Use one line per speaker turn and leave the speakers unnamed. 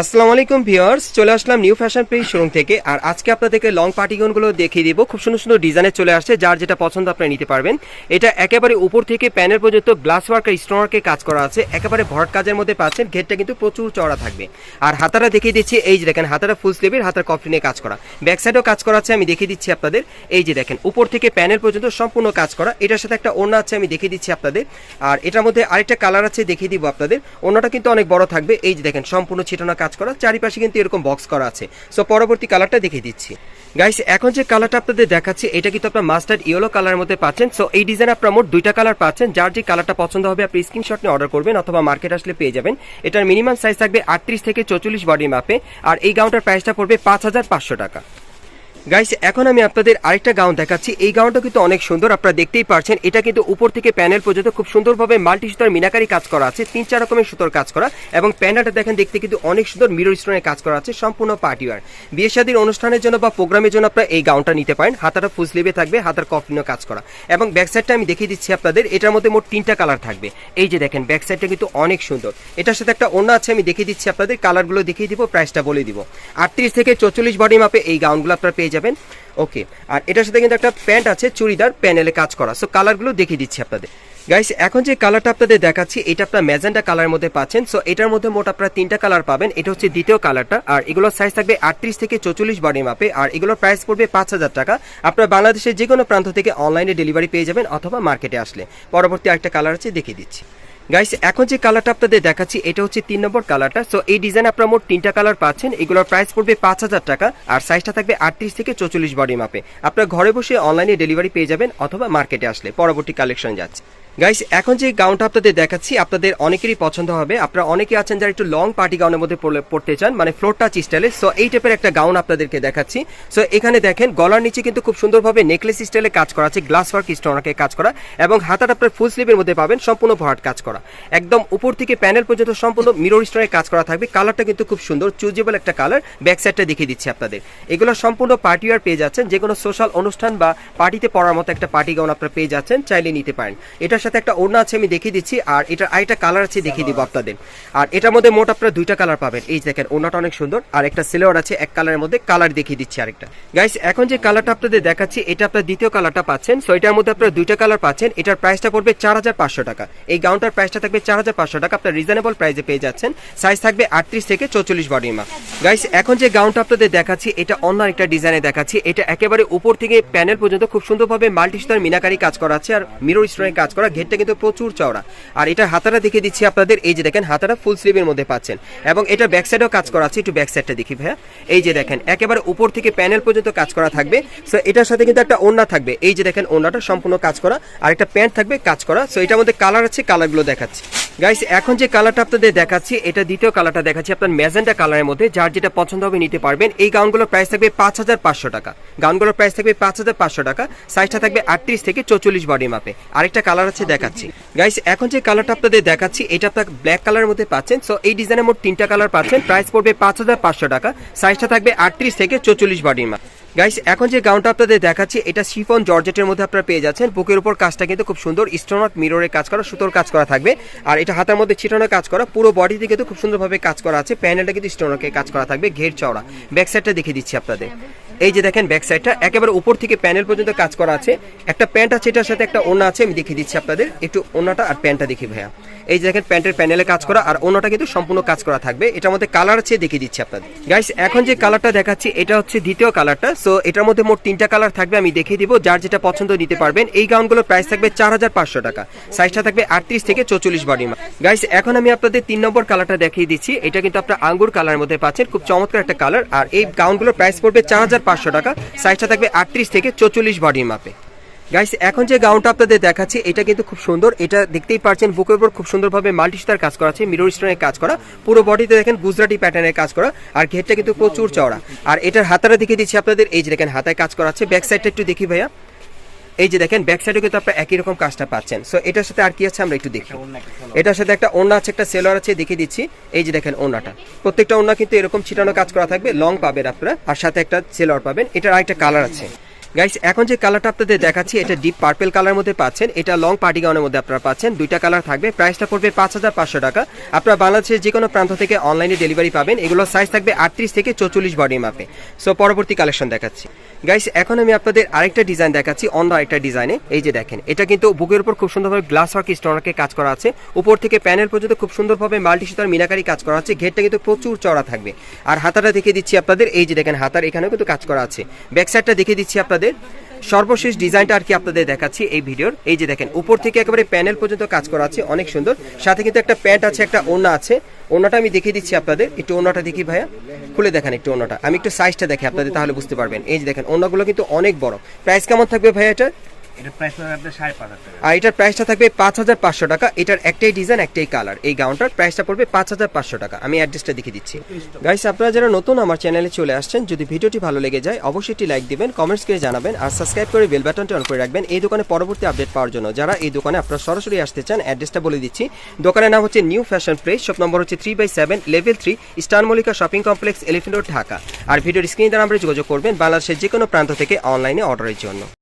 আসসালামু আলাইকুম ভিউয়ার্স, চলে আসলাম নিউ ফ্যাশন পেজ শোরুম থেকে। আর আজকে আপনাদেরকে লং পার্টিগনগুলো দেখিয়ে দিব। খুব সুন্দর সুন্দর ডিজাইনে চলে আসছে, যার যেটা পছন্দ আপনারা নিতে পারবেন। এটা একেবারে উপর থেকে প্যানেল পর্যন্ত গ্লাস ওয়ার্ক আর স্টোন ওয়ার্কে কাজ করা আছে। একেবারে ভরাট কাজের মধ্যে পাচ্ছেন, ঘেরটা কিন্তু প্রচুর চড়া থাকবে। আর হাতারা দেখিয়ে দিচ্ছি, এই যে দেখেন হাতারা ফুল স্লিভের হাতার নিয়ে কাজ করা। ব্যাক সাইডেও কাজ করা আছে, আমি দেখিয়ে দিচ্ছি আপনাদের। এই যে দেখেন, উপর থেকে প্যানেল পর্যন্ত সম্পূর্ণ কাজ করা। এটার সাথে একটা ওড়না আছে, আমি দেখিয়ে দিচ্ছি আপনাদের। আর এটার মধ্যে আরেকটা কালার আছে, দেখিয়ে দিব আপনাদের। ওড়নাটা কিন্তু অনেক বড় থাকবে। এই যে দেখেন, সম্পূর্ণ ছিটানো কাজ করা চারিপাশে কিন্তু এরকম বক্স করা আছে। সো পরবর্তী কালারটা দেখিয়ে দিচ্ছি। গাইস এখন যে কালারটা আপনাদের দেখাচ্ছি, এটা কিন্তু আপনার মাস্টার্ড ইয়েলো কালারের মধ্যে পাচ্ছেন। সো এই ডিজাইন আপনার মোট দুইটা কালার পাচ্ছেন। যার যে কালারটা পছন্দ হবে, আপনি স্ক্রিনশট নিয়ে অর্ডার করবেন অথবা মার্কেট আসলে পেয়ে যাবেন। এটার মিনিমাম সাইজ থাকবে আটত্রিশ থেকে চৌচল্লিশ বডি মাপে আর এই গাউনটার প্রাইসটা পড়বে পাঁচ হাজার পাঁচশো টাকা। গাইস এখন আমি আপনাদের আরেকটা গাউন দেখাচ্ছি। এই গাউনটা কিন্তু অনেক সুন্দর, আপনারা দেখতেই পারছেন। এটা কিন্তু উপর থেকে প্যানেল পর্যন্ত খুব সুন্দরভাবে মাল্টি সুতার মিনাকারি কাজ করা আছে, তিন চার রকমের সুতোর কাজ করা এবং প্যান্ডাটা দেখেন দেখতে কিন্তু অনেক সুন্দর মিরর স্টোনের কাজ করা আছে, সম্পূর্ণ পার্টিওয়ার বিয়ে শাদীর অনুষ্ঠানের জন্য বা প্রোগ্রামের জন্য আপনারা এই গাউনটা নিতে পারেন। হাতাটা ফুল থাকবে, হাতার কফলিনও কাজ করা। এবং ব্যাক সাইডটা আমি দেখিয়ে দিচ্ছি আপনাদের, এটার মধ্যে মোট তিনটা কালার থাকবে। এই যে দেখেন ব্যাক সাইডটা কিন্তু অনেক সুন্দর। এটার সাথে একটা অন্য আছে, আমি দেখিয়ে দিচ্ছি আপনাদের কালারগুলো দেখিয়ে দিব প্রাইসটা বলে দিব। আটত্রিশ থেকে চল্লিশ বডি মাপে এই গাউনগুলো আপনারা পেয়ে যাবেন। ওকে, আর এটার সাথে কিন্তু একটা প্যান্ট আছে, চুড়িদার প্যানেলে কাজ করা। সো কালারগুলো দেখিয়ে দিচ্ছি আপনাদের। গাইস এখন যে কালারটা আপনাদের দেখাচ্ছি, এটা আপনার ম্যাজেন্টা কালার মধ্যে পাচ্ছেন। সো এটার মধ্যে মোট আপনারা তিনটা কালার পাবেন। এটা হচ্ছে দ্বিতীয় কালারটা আর এগুলোর সাইজ থাকবে আটত্রিশ থেকে চৌচল্লিশ বডি মাপে আর এগুলোর প্রাইস পড়বে পাঁচ হাজার টাকা। আপনার বাংলাদেশের যে কোনো প্রান্ত থেকে অনলাইনে ডেলিভারি পেয়ে যাবেন অথবা মার্কেটে আসলে। পরবর্তী আরেকটা কালার আছে, দেখিয়ে দিচ্ছি। গাইস এখন যে কালারটা আপনাদের দেখাচ্ছি, এটা হচ্ছে তিন নম্বর কালারটা সো এই ডিজাইন আপনার মোট তিনটা কালার পাচ্ছেন। এগুলোর প্রাইস পড়বে পাঁচ হাজার টাকা, আর সাইজটা থাকবে আটত্রিশ থেকে চৌচল্লিশ বডি মাপে আপনার ঘরে বসে অনলাইনে ডেলিভারি পেয়ে যাবেন অথবা মার্কেটে আসলে। পরবর্তী কালেকশন যাচ্ছে। গাইস এখন যে গাউনটা আপনাদের দেখাচ্ছি, আপনাদের অনেকেরই পছন্দ হবে। আপনারা অনেকে আছেন যারা একটু লং পার্টি গাউনের মধ্যে পড়তে চান মানে ফ্লোর টাচ স্টাইলে সো এই টাইপের একটা গাউন আপনাদেরকে দেখাচ্ছি। সো এখানে দেখেন, গলার নিচে কিন্তু খুব সুন্দরভাবে নেকলেস স্টাইলে কাজ করা আছে গ্লাস ওয়ার্ক স্টোনাকে কাজ করা। এবং হাতাটা আপনার ফুল স্লিভের মধ্যে পাবেন, সম্পূর্ণ ভরাট কাজ করা। একদম উপর থেকে প্যানেল পর্যন্ত সম্পূর্ণ মিরর স্টোনের কাজ করা থাকবে। কালারটা কিন্তু খুব সুন্দর চুজেবল একটা কালার ব্যাক সাইডটা দেখিয়ে দিচ্ছি আপনাদের। এগুলো সম্পূর্ণ পার্টি ওয়ার পেয়ে যাচ্ছেন। যে কোনো সোশ্যাল অনুষ্ঠান বা পার্টিতে পড়ার মতো একটা পার্টি গাউন আপনারা পেয়ে যাচ্ছেন, চাইলে নিতে পারেন। সাথে একটা ওড়না আছে, আমি দেখিয়ে দিচ্ছি, আর এটার আরেকটা কালার আছে, দেখিয়ে দিব আপনাদের। আর এটার মধ্যে মোট আপনারা দুইটা কালার পাবেন। এই দেখেন, ওড়নাটা অনেক সুন্দর, আর একটা সিলোয়ার আছে, এক কালারের মধ্যে কালার দেখিয়ে দিচ্ছি আরেকটা। গাইস এখন যে কালারটা আপনাদের দেখাচ্ছি, এটা আপনার দ্বিতীয় কালারটা পাচ্ছেন। সো এটার মধ্যে আপনারা দুইটা কালার পাচ্ছেন। এটার প্রাইসটা পড়বে চার হাজার পাঁচশো টাকা। এই গাউনটার প্রাইসটা থাকবে চার হাজার পাঁচশো টাকা। আপনার রিজনেবল প্রাইসে পেয়ে যাচ্ছেন। সাইজ থাকবে আটত্রিশ থেকে চৌচল্লিশ বডি গাইস এখন যে গাউনটা আপনাদের দেখাচ্ছি, এটা অন্য একটা ডিজাইনে দেখাচ্ছি। এটা একেবারে উপর থেকে প্যানেল পর্যন্ত খুব সুন্দরভাবে মাল্টি স্টার মিনাকারি কাজ করা আছে, আর মিরর স্টোনের কাজ করা। ঘেরটা কিন্তু প্রচুর চওড়া। আর এটা হাতাটা দেখে দিচ্ছি আপনাদের, এই যে দেখেন হাতাটা ফুল স্লিভের মধ্যে পাচ্ছেন। এবং এটা ব্যাক সাইডেও কাজ করা আছে, একটু ব্যাক সাইডটা দেখি ভাইয়া। এই যে দেখেন, একেবারে উপর থেকে প্যানেল পর্যন্ত কাজ করা থাকবে। সো এটার সাথে কিন্তু একটা ওড়না থাকবে। এই যে দেখেন, ওড়নাটা সম্পূর্ণ কাজ করা। আর একটা প্যান্ট থাকবে, কাজ করা। সো এটার মধ্যে কালার আছে কালারগুলো দেখাচ্ছি। গাইস এখন যে কালারটা আপনাদের দেখাচ্ছি, এটা দ্বিতীয় কালারটা দেখাচ্ছি আপনার ম্যাজেন্টা কালারের মধ্যে। যার যেটা পছন্দ হবে নিতে পারবেন। এই গাউনগুলোর প্রাইস থাকবে পাঁচ হাজার পাঁচশো টাকা। গাউনগুলোর প্রাইস থাকবে পাঁচ হাজার পাঁচশো টাকা। সাইজটা থাকবে আটত্রিশ থেকে চৌচল্লিশ বডি মাপে আরেকটা কালার আছে দেখাচ্ছি। গাইস এখন যে কালারটা আপনাদের দেখাচ্ছি, এটা আপনার ব্ল্যাক কালারের মধ্যে পাচ্ছেন। সো এই ডিজাইনের মোট তিনটা কালার পাচ্ছেন। প্রাইস পড়বে পাঁচ হাজার পাঁচশো টাকা। সাইজটা থাকবে আটত্রিশ থেকে চৌচল্লিশ বডির মাপ গাইস এখন যে গাউনটা আপনাদের দেখাচ্ছি, এটা শিফন জর্জেটের মধ্যে আপনারা পেয়ে যাচ্ছেন। বুকের উপর কাজটা কিন্তু খুব সুন্দর। স্টোনট মিররের কাজ করা, সুতোর কাজ করা থাকবে। আর এটা হাতের মধ্যে ছিটানো কাজ করা। পুরো বডিতে কিন্তু খুব সুন্দরভাবে কাজ করা আছে। প্যানেলটা কিন্তু স্টোনকে কাজ করা থাকবে। ঘের চওড়া। ব্যাক সাইডটা দেখিয়ে দিচ্ছি আপনাদের। এই যে দেখেন ব্যাক সাইডটা একেবারে উপর থেকে প্যানেল পর্যন্ত কাজ করা আছে। একটা প্যান্ট আছে, এটার সাথে একটা ওনা আছে, আমি দেখিয়ে দিচ্ছি আপনাদের। একটু ওনাটা আর প্যান্টটা দেখি ভাইয়া। এই যে দেখেন প্যান্টের প্যানেলে কাজ করা। আর ওনাটা কিন্তু সম্পূর্ণ কাজ করা থাকবে। এটার মধ্যে কালার আছে, দেখিয়ে দিচ্ছি আপনাদের। গাইস এখন যে কালারটা দেখাচ্ছি, এটা হচ্ছে দ্বিতীয় কালারটা সো এটার মধ্যে মোট তিনটা কালার থাকবে, আমি দেখিয়ে দিব। যার যেটা পছন্দ নিতে পারবেন, এই গাউনগুলোর প্রাইস থাকবে চার হাজার পাঁচশো টাকা। সাইজটা থাকবে আটত্রিশ থেকে চৌচল্লিশ বডি গাইস এখন আমি আপনাদের তিন নম্বর কালারটা দেখিয়ে দিচ্ছি। এটা কিন্তু আপনার আঙ্গুর কালার মধ্যে পাচ্ছেন, খুব চমৎকার একটা কালার আর এই গাউনগুলোর প্রাইস পড়বে চার হাজার পাঁচশো টাকা। সাইজটা থাকবে আটত্রিশ থেকে চৌচল্লিশ বডির মাপে। গাইস এখন যে গাউনটা আপনাদের দেখাচ্ছি এটা কিন্তু খুব সুন্দর। এটা দেখতেই পারছেন বুকের উপর খুব সুন্দরভাবে মাল্টি স্টার কাজ করা আছে মিরর স্টোনের কাজ করা। পুরো বডিতে দেখেন গুজরাটি প্যাটার্নের কাজ করা আর ঘেরটা কিন্তু প্রচুর চওড়া। আর এটার হাতাটা দেখিয়ে দিচ্ছি আপনাদের এই যে দেখেন হাতায় কাজ করা আছে। ব্যাক সাইডটা একটু দেখি ভাইয়া। এই যে দেখেন ব্যাক সাইডে কিন্তু আপনারা একই রকম কাজটা পাচ্ছেন। সো এটার সাথে আর কি আছে আমরা একটু দেখি। এটার সাথে একটা ওড়না আছে একটা সেলোয়ার আছে দেখিয়ে দিচ্ছি। এই যে দেখেন ওড়নাটা। প্রত্যেকটা ওড়না কিন্তু এরকম ছিটানো কাজ করা থাকবে লং পাবেন আপনারা আর সাথে একটা সেলোয়ার পাবেন। এটার আরেকটা কালার আছে। গাইস এখন যে কালারটা আপনাদের দেখাচ্ছি, এটা ডিপ পার্পেল কালার মধ্যে পাচ্ছেন। এটা লং পার্টি গাউনের মধ্যে আপনারা পাচ্ছেন। দুইটা কালার থাকবে। প্রাইসটা পড়বে পাঁচ হাজার পাঁচশো টাকা। আপনারা বাংলাদেশের যে কোনো প্রান্ত থেকে অনলাইনে ডেলিভারি পাবেন। এগুলো সাইজ থাকবে আটত্রিশ থেকে চৌচল্লিশ বডি মাপে সো পরবর্তী কালেকশন দেখাচ্ছি। গাইস এখন আমি আপনাদের আরেকটা ডিজাইন দেখাচ্ছি, অন্য আরেকটা ডিজাইনে এই যে দেখেন, এটা কিন্তু বুকের উপর খুব সুন্দরভাবে গ্লাস ওয়ার্ক স্টোনারকে কাজ করা আছে। উপর থেকে প্যানেল পর্যন্ত খুব সুন্দরভাবে মাল্টি সুতার মিনাকারি কাজ করা আছে। ঘেরটা কিন্তু প্রচুর চড়া থাকবে। আর হাতাটা দেখিয়ে দিচ্ছি আপনাদের, এই যে দেখেন হাতার এখানেও কিন্তু কাজ করা আছে। ব্যাক সাইডটা দেখিয়ে দিচ্ছি আপনাদের। সর্বশেষ ডিজাইনটা আর কি আপনাদের দেখাচ্ছি এই ভিডিওর। এই যে দেখেন, উপর থেকে একেবারে প্যানেল পর্যন্ত কাজ করা আছে, অনেক সুন্দর। সাথে কিন্তু একটা প্যান্ট আছে, একটা ওড়না আছে। ওড়নাটা আমি দেখিয়ে দিচ্ছি আপনাদের। একটু ওড়নাটা দেখি ভাইয়া। খুলে দেখেন একটু ওড়নাটা। আমি একটু সাইজটা দেখি আপনাদের, তাহলে বুঝতে পারবেন। এই যে দেখেন, ওড়নাগুলো কিন্তু অনেক বড়। প্রাইস কেমন থাকবে ভাইয়া এটার?
এটা প্রাইস পড়বে আপনার সাড়ে পাঁচ হাজার টাকা।
আর এটার প্রাইসটা থাকবে পাঁচ হাজার পাঁচশো টাকা। এটার একটাই ডিজাইন একটাই কালার এই গাউনটার প্রাইসটা পড়বে পাঁচ হাজার পাঁচশো টাকা। আমি অ্যাড্রেসটা দেখিয়ে দিচ্ছি। গাইস আপনারা যারা নতুন আমার চ্যানেলে চলে আসছেন যদি ভিডিওটি ভালো লেগে যায় অবশ্যই একটি লাইক দিবেন কমেন্টস করে জানাবেন আর সাবস্ক্রাইব করে বেল বাটনটি অন করে রাখবেন। এই দোকানে পরবর্তী আপডেট পাওয়ার জন্য যারা এই দোকানে আপনারা সরাসরি আসতে চান অ্যাড্রেসটা বলে দিচ্ছি। দোকানের নাম হচ্ছে new fashion place shop number হচ্ছে three by seven level three star Mallika shopping complex elephant road Dhaka আর ভিডিওর স্ক্রিন দ্বারা আমরা যোগাযোগ করবেন বাংলাদেশের যে কোনো প্রান্ত থেকে অনলাইনে অর্ডারের জন্য।